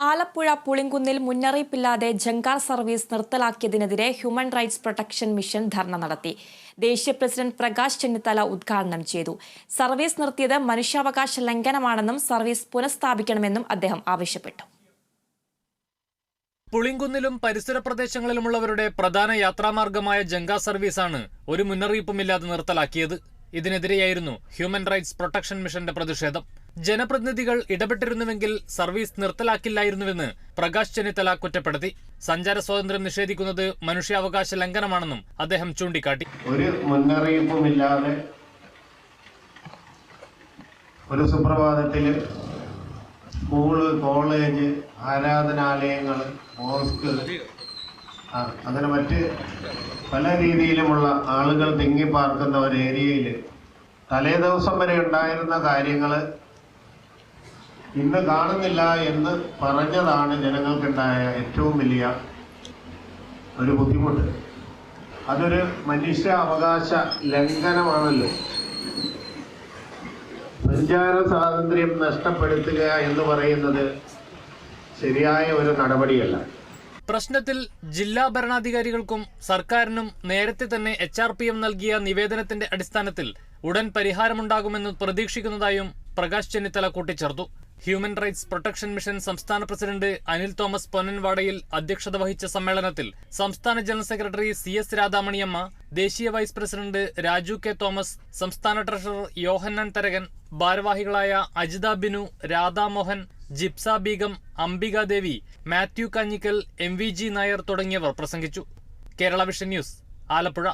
ആലപ്പുഴ പുളിങ്കുന്നിൽ മുന്നറിയിപ്പില്ലാതെ ജങ്കാർ service നിർത്തലാക്കിയതിനെതിരെ human rights protection mission dharna നടത്തി. ദേശീയ പ്രസിഡന്റ് പ്രകാശ് ചെന്നിത്തല ഉദ്ഘാടനം ചെയ്തു. സർവീസ് നിർത്തിയത് മനുഷ്യാവകാശ ലംഘനമാണെന്നും സർവീസ് പുനഃസ്ഥാപിക്കണമെന്നും അദ്ദേഹം ആവശ്യപ്പെട്ടു. പുളിങ്കുന്നിലും പരിസര പ്രദേശങ്ങളിലുമുള്ളവരുടെ പ്രധാന യാത്രാമാർഗമായ ജങ്കാ സർവീസാണ് ഒരു മുന്നറിയിപ്പുമില്ലാതെ നിർത്തലാക്കിയത്. ഇതിനെതിരെയായിരുന്നു ഹ്യൂമൻ റൈറ്റ്സ് പ്രൊട്ടക്ഷൻ മിഷന്റെ പ്രതിഷേധം. ജനപ്രതിനിധികൾ ഇടപെട്ടിരുന്നുവെങ്കിൽ സർവീസ് നിർത്തലാക്കില്ലായിരുന്നുവെന്ന് പ്രകാശ് ചെന്നിത്തല കുറ്റപ്പെടുത്തി. സഞ്ചാര സ്വാതന്ത്ര്യം നിഷേധിക്കുന്നത് മനുഷ്യാവകാശ ലംഘനമാണെന്നും അദ്ദേഹം ചൂണ്ടിക്കാട്ടി. ഒരു മുന്നറിയിപ്പുമില്ലാതെ ഒരു സുപ്രഭാതത്തിൽ സ്കൂൾ കോളേജ് ആരാധനാലയങ്ങൾ മോസ്ക് അങ്ങനെ മറ്റ് പല രീതിയിലുമുള്ള ആളുകൾ തിങ്ങിപ്പാർക്കുന്ന ഒരു ഏരിയയിൽ തലേ ദിവസം വരെ ഉണ്ടായിരുന്ന കാര്യങ്ങൾ ഇന്ന് കാണുന്നില്ല എന്ന് പറഞ്ഞതാണ് ജനങ്ങൾക്കുണ്ടായ ഏറ്റവും വലിയ ഒരു ബുദ്ധിമുട്ട്. അതൊരു മനുഷ്യ അവകാശ ലംഘനമാണല്ലോ. സഞ്ചാര സ്വാതന്ത്ര്യം നഷ്ടപ്പെടുത്തുക എന്ന് പറയുന്നത് ശരിയായ ഒരു നടപടിയല്ല. പ്രശ്നത്തിൽ ജില്ലാ ഭരണാധികാരികൾക്കും സർക്കാരിനും നേരത്തെ തന്നെ എച്ച് ആർ പി എം നൽകിയ നിവേദനത്തിന്റെ അടിസ്ഥാനത്തിൽ ഉടൻ പരിഹാരമുണ്ടാകുമെന്ന് പ്രതീക്ഷിക്കുന്നതായും പ്രകാശ് ചെന്നിത്തല കൂട്ടിച്ചേർത്തു. ഹ്യൂമൻ റൈറ്റ്സ് പ്രൊട്ടക്ഷൻ മിഷൻ സംസ്ഥാന പ്രസിഡന്റ് അനിൽ തോമസ് പൊന്നൻവാടയിൽ അധ്യക്ഷത വഹിച്ച സമ്മേളനത്തിൽ സംസ്ഥാന general secretary C S Radhamaniyamma ദേശീയ vice president Raju K Thomas സംസ്ഥാന ട്രഷറർ യോഹന്നാൻ തരകൻ ഭാരവാഹികളായ Ajitha Binu Radhamohan Jipsa Beegum Ambikadevi Mathew Kanjikkal M V G Nair തുടങ്ങിയവർ പ്രസംഗിച്ചു. Kerala vision news Alappuzha.